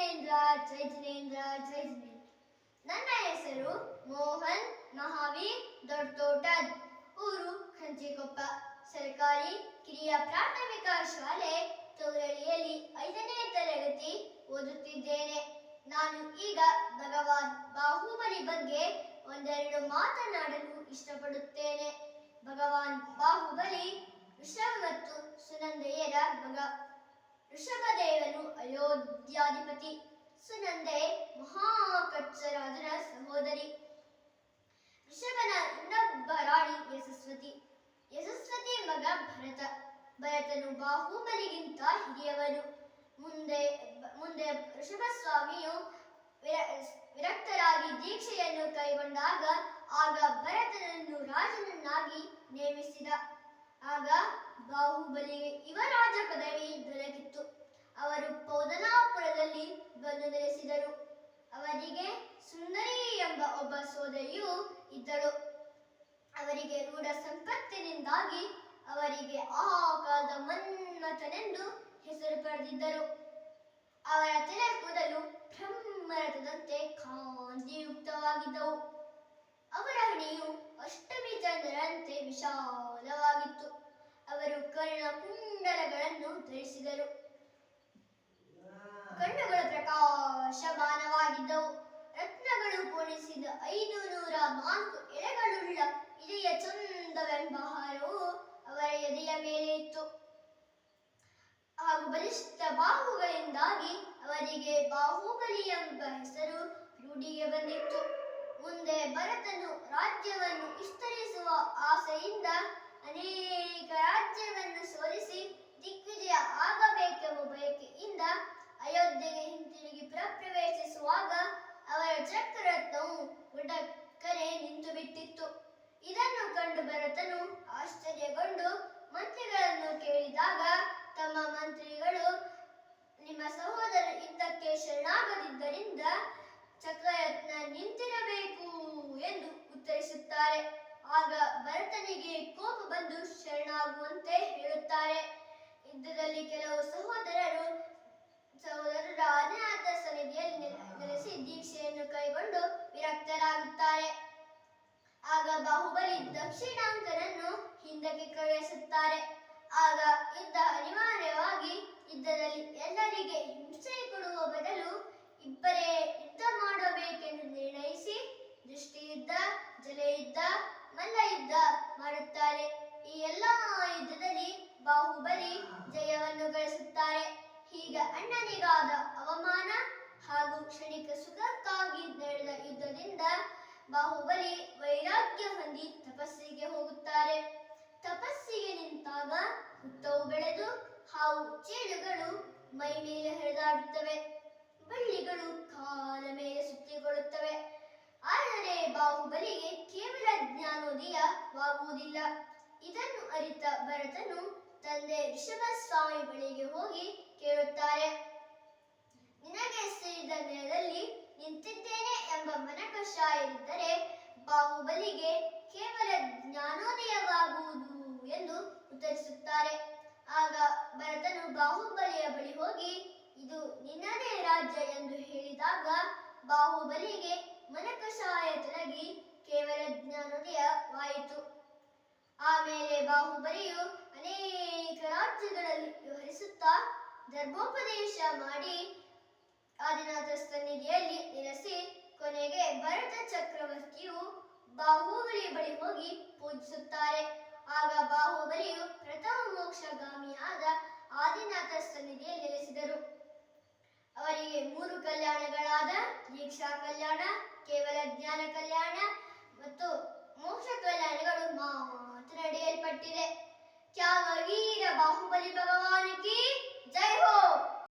ಜಿನೇಂದ್ರ ಜೈ ಜಿನೇಂದ್ರ ನನ್ನ ಹೆಸರು ಮೋಹನ್ ಮಹಾವೀರ್ ದೊಡ್ಡೋಟದ್. ಊರು ಹಂಚಿಕೊಪ್ಪ ಸರ್ಕಾರಿ ಕಿರಿಯ ಪ್ರಾಥಮಿಕ ಶಾಲೆ ತೊಗರಳಿಯಲ್ಲಿ ಐದನೇ ತರಗತಿ ಓದುತ್ತಿದ್ದೇನೆ. ನಾನು ಈಗ ಭಗವಾನ್ ಬಾಹುಬಲಿ ಬಗ್ಗೆ ಒಂದೆರಡು ಮಾತನಾಡಲು ಇಷ್ಟಪಡುತ್ತೇನೆ. ಭಗವಾನ್ ಬಾಹುಬಲಿ ಋಷಭ ಮತ್ತು ಸುನಂದೆಯರ ಮಗ ಋಷಭದೇವನು ಅಯೋಧ್ಯಾಧಿಪತಿ. ಸುನಂದೆ ಮಹಾಕಚ್ಚರಾಜನ ಸಹೋದರಿ. ಋಷಭನ ಇನ್ನೊಬ್ಬ ರಾಣಿ ಯಶಸ್ವತಿ. ಯಶಸ್ವತಿ ಮಗ ಭರತ. ಭರತನು ಬಾಹುಬಲಿಗಿಂತ ಹಿರಿಯವನು. ಮುಂದೆ ಮುಂದೆ ಋಷಭ ಸ್ವಾಮಿಯು ವಿರ- ವಿರಕ್ತರಾಗಿ ದೀಕ್ಷೆಯನ್ನು ಕೈಗೊಂಡಾಗ ಆಗ ಭರತನನ್ನು ರಾಜನನ್ನಾಗಿ ನೇಮಿಸಿದ. ಆಗ ಬಾಹುಬಲಿಗೆ ಯುವರಾಜ ಪದವಿ ದೊರಕಿತ್ತು. ಅವರು ಪೌದನಾಪುರದಲ್ಲಿ ಬಂದು ನೆಲೆಸಿದರು. ಅವರಿಗೆ ಸುಂದರಿ ಎಂಬ ಒಬ್ಬ ಸೋದರಿಯೂ ಇದ್ದಳು. ಅವರಿಗೆ ರೂಢ ಸಂಪತ್ತಿನಿಂದಾಗಿ ಅವರಿಗೆ ಆ ಕಾಲದ ಮನ್ಮಥನೆಂದು ಹೆಸರು ಪಡೆದಿದ್ದರು. ಅವರ ತಲೆ ಕೂದಲು ಬ್ರಹ್ಮರಥದಂತೆ ಕಾಂತಿಯುಕ್ತವಾಗಿದ್ದವು. ಅವರ ಹಣೆಯು ಅಷ್ಟಮಿ ಚಂದ್ರರಂತೆ ವಿಶಾಲವಾಗಿತ್ತು ಅವರು ಕರ್ಣ ಕುಂಡಲಗಳನ್ನು ಧರಿಸಿದರು ಕಣ್ಣುಗಳು ಪ್ರಕಾಶಮಾನವಾಗಿದ್ದವು ರತ್ನಗಳು ಪೋಣಿಸಿದ ಐದು ನೂರ ನಾಲ್ಕು ಎಲೆಗಳುಳ್ಳ ಇದೆಯ ಚಂದವೆಂಬ ಹಾರವು ಅವರ ಎದೆಯ ಮೇಲೆ ಇತ್ತು. ಹಾಗೂ ಬಲಿಷ್ಠ ಬಾಹುಗಳಿಂದಾಗಿ ಅವರಿಗೆ ಬಾಹುಬಲಿ ಎಂಬ ಹೆಸರು ರೂಢಿಗೆ ಬಂದಿತ್ತು. ಮುಂದೆ ಭರತನು ರಾಜ್ಯವನ್ನು ವಿಸ್ತರಿಸುವ ಆಸೆಯಿಂದ ಅನೇಕ ರಾಜ್ಯವನ್ನು ಸೋಲಿಸಿ ದಿಗ್ವಿಜಯ ಆಗಬೇಕೆಂಬ ಬಯಕೆಯಿಂದ ಅಯೋಧ್ಯೆಗೆ ಹಿಂತಿರುಗಿ ಪ್ರವೇಶಿಸುವಾಗ ಅವರ ಚಕ್ರರತ್ನವು ಉಡಕ್ಕನೆ ನಿಂತು ಬಿಟ್ಟಿತ್ತು ಇದನ್ನು ಕಂಡು ಭರತನು ಆಶ್ಚರ್ಯಗೊಂಡು ಮಂತ್ರಿಗಳನ್ನು ಕೇಳಿದಾಗ, ತಮ್ಮ ಮಂತ್ರಿಗಳು ನಿಮ್ಮ ಸಹೋದರ ಯುದ್ಧಕ್ಕೆ ಶರಣಾಗದಿದ್ದರಿಂದ ಚಕ್ರರತ್ನ ನಿಂತಿರಬೇಕು ಎಂದು ಉತ್ತರಿಸುತ್ತಾರೆ. ಆಗ ಭರತನಿಗೆ ಕೋಪ ಬಂದು ಶರಣಾಗುವಂತೆ ಹೇಳುತ್ತಾರೆ ಯುದ್ಧದಲ್ಲಿ ಕೆಲವು ಸಹೋದರರು ಸಹೋದರರ ಅನಾಥ ಸನ್ನಿಧಿಯಲ್ಲಿ ನೆಲೆ- ನೆಲೆಸಿ ದೀಕ್ಷೆಯನ್ನು ಕೈಗೊಂಡು ವಿರಕ್ತರಾಗುತ್ತಾರೆ ಆಗ ಬಾಹುಬಲಿ ದಕ್ಷಿಣಾಂಕನನ್ನು ಹಿಂದಕ್ಕೆ ಕಳುಹಿಸುತ್ತಾರೆ. ಆಗ ಯುದ್ಧ ಅನಿವಾರ್ಯವಾಗಿ ಯುದ್ಧದಲ್ಲಿ ಎಲ್ಲರಿಗೆ ಹಿಂಸೆ ಕೊಡುವ ಬದಲು ಇಬ್ಬರೇ ಯುದ್ಧ ಮಾಡಬೇಕೆಂದು ನಿರ್ಣಯಿಸಿ ದೃಷ್ಟಿಯುದ್ಧ, ಜಲಯುದ್ಧ, ಮಲ್ಲಯುದ್ಧ ಮಾಡುತ್ತಾರೆ. ಈ ಎಲ್ಲ ಯುದ್ಧದಲ್ಲಿ ಬಾಹುಬಲಿ ಜಯವನ್ನು ಗಳಿಸುತ್ತಾರೆ. ಹೀಗೆ ಅಣ್ಣನಿಗಾದ ಅವಮಾನ ಹಾಗೂ ಕ್ಷಣಿಕ ಸುಖಕ್ಕಾಗಿ ನಡೆದ ಯುದ್ಧದಿಂದ ಬಾಹುಬಲಿ ವೈರಾಗ್ಯ ಹೊಂದಿ ತಪಸ್ಸಿಗೆ ಹೋಗುತ್ತಾರೆ. ತಪಸ್ಸಿಗೆ ನಿಂತಾಗ ಹುತ್ತವು ಬೆಳೆದು ಹಾವು ಚೇಳುಗಳು ಮೈ ಮೇಲೆ ಹರಿದಾಡುತ್ತವೆ. ಬಳ್ಳಿಗಳು ಕಾಲ ಮೇಲೆ ಸುತ್ತಿಕೊಳ್ಳುತ್ತವೆ. ಆದರೆ ಬಾಹುಬಲಿಗೆ ಕೇವಲ ಜ್ಞಾನೋದಯವಾಗುವುದಿಲ್ಲ. ಇದನ್ನು ಅರಿತ ಭರತನು ತಂದೆ ಋಷಭ ಸ್ವಾಮಿ ಬಳಿಗೆ ಹೋಗಿ ಕೇಳುತ್ತಾರೆ. ನಿನಗೆ ಸೇರಿದ ನೆಲದಲ್ಲಿ ನಿಂತಿದ್ದೇನೆ ಎಂಬ ಮನಕಷಾಯವಿದ್ದರೆ ಬಾಹುಬಲಿಗೆ ಕೇವಲ ಜ್ಞಾನೋದಯವಾಗುವುದು ಎಂದು ಉತ್ತರಿಸುತ್ತಾರೆ. ಆಗ ಭರತನು ಬಾಹುಬಲಿಯ ಬಳಿ ಹೋಗಿ, ಇದು ನಿನ್ನದೇ ರಾಜ್ಯ ಎಂದು ಹೇಳಿದಾಗ ಬಾಹುಬಲಿಗೆ ಮನಕಶಾಯ ತೊಲಗಿ ಕೇವಲ ಜ್ಞಾನೋದಯವಾಯಿತು. ಆಮೇಲೆ ಬಾಹುಬಲಿಯು ಅನೇಕ ರಾಜ್ಯಗಳಲ್ಲಿ ವ್ಯವಹರಿಸುತ್ತಾ ಧರ್ಮೋಪದೇಶ ಮಾಡಿ ಆದಿನಾಥ ಸನ್ನಿಧಿಯಲ್ಲಿ ನೆಲೆಸಿ ಕೊನೆಗೆ ಭರತ ಹೋಗಿ ಪೂಜಿಸುತ್ತಾರೆ. ಆಗ ಬಾಹುಬಲಿಯು ಪ್ರಥಮ ಮೋಕ್ಷಗಾಮಿಯಾದ ಆದಿನಾಥ ಸನ್ನಿಧಿಯಲ್ಲಿ ನೆಲೆಸಿದರು. ಅವರಿಗೆ ಮೂರು ಕಲ್ಯಾಣಗಳಾದ ದೀಕ್ಷಾ ಕಲ್ಯಾಣ, ಕೇವಲ ಜ್ಞಾನ ಕಲ್ಯಾಣ ಮತ್ತು